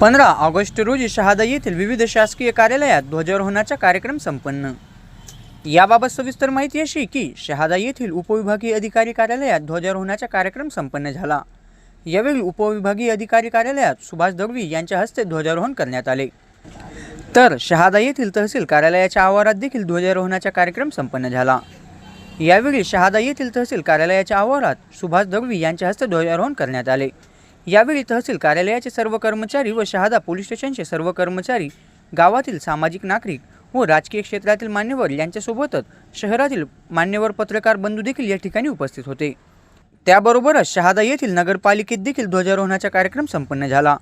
पंधरा ऑगस्ट रोजी शहादा येथील विविध शासकीय कार्यालयात ध्वजारोहणाचा कार्यक्रम संपन्न. याबाबत सविस्तर माहिती अशी की शहादा येथील उपविभागीय अधिकारी कार्यालयात ध्वजारोहणाचा कार्यक्रम संपन्न झाला. यावेळी उपविभागीय अधिकारी कार्यालयात सुभाष दगवी यांच्या हस्ते ध्वजारोहण करण्यात आले. तर शहादा येथील तहसील कार्यालयाच्या आवारात देखील ध्वजारोहणाचा कार्यक्रम संपन्न झाला. यावेळी शहादा येथील तहसील कार्यालयाच्या आवारात सुभाष दगवी यांच्या हस्ते ध्वजारोहण करण्यात आले. यावेळी तहसील कार्यालयाचे सर्व कर्मचारी व शहादा पोलीस स्टेशनचे सर्व कर्मचारी गावातील सामाजिक नागरिक व राजकीय क्षेत्रातील मान्यवर यांच्यासोबतच शहरातील मान्यवर पत्रकार बंधू देखील या ठिकाणी उपस्थित होते. त्याबरोबरच शहादा येथील नगरपालिकेत देखील ध्वजारोहणाचा कार्यक्रम संपन्न झाला.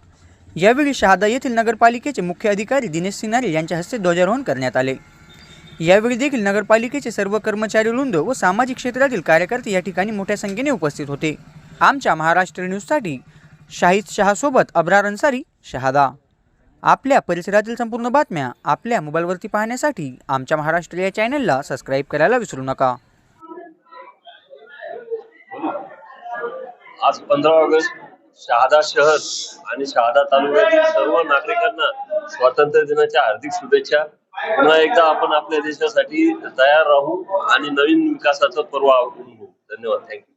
यावेळी शहादा येथील नगरपालिकेचे मुख्य अधिकारी दिनेश सिनारे यांच्या हस्ते ध्वजारोहण करण्यात आले. यावेळी देखील नगरपालिकेचे सर्व कर्मचारी वृंद व सामाजिक क्षेत्रातील कार्यकर्ते या ठिकाणी मोठ्या संख्येने उपस्थित होते. आमच्या महाराष्ट्र न्यूजसाठी शाहिद शहासोबत अब्रार अन्सारी शहादा. आपल्या परिसरातील संपूर्ण बातम्या आपल्या मोबाईलवरती पाहण्यासाठी आमच्या महाराष्ट्र या चॅनलला सबस्क्राईब करायला विसरू नका. आज पंधरा ऑगस्ट शहादा शहर आणि शहादा तालुक्यातील सर्व नागरिकांना स्वातंत्र्य दिनाच्या हार्दिक शुभेच्छा. पुन्हा एकदा आपण आपल्या देशासाठी तयार राहू आणि नवीन विकासाचं पर्व घेऊ. धन्यवाद. थँक्यू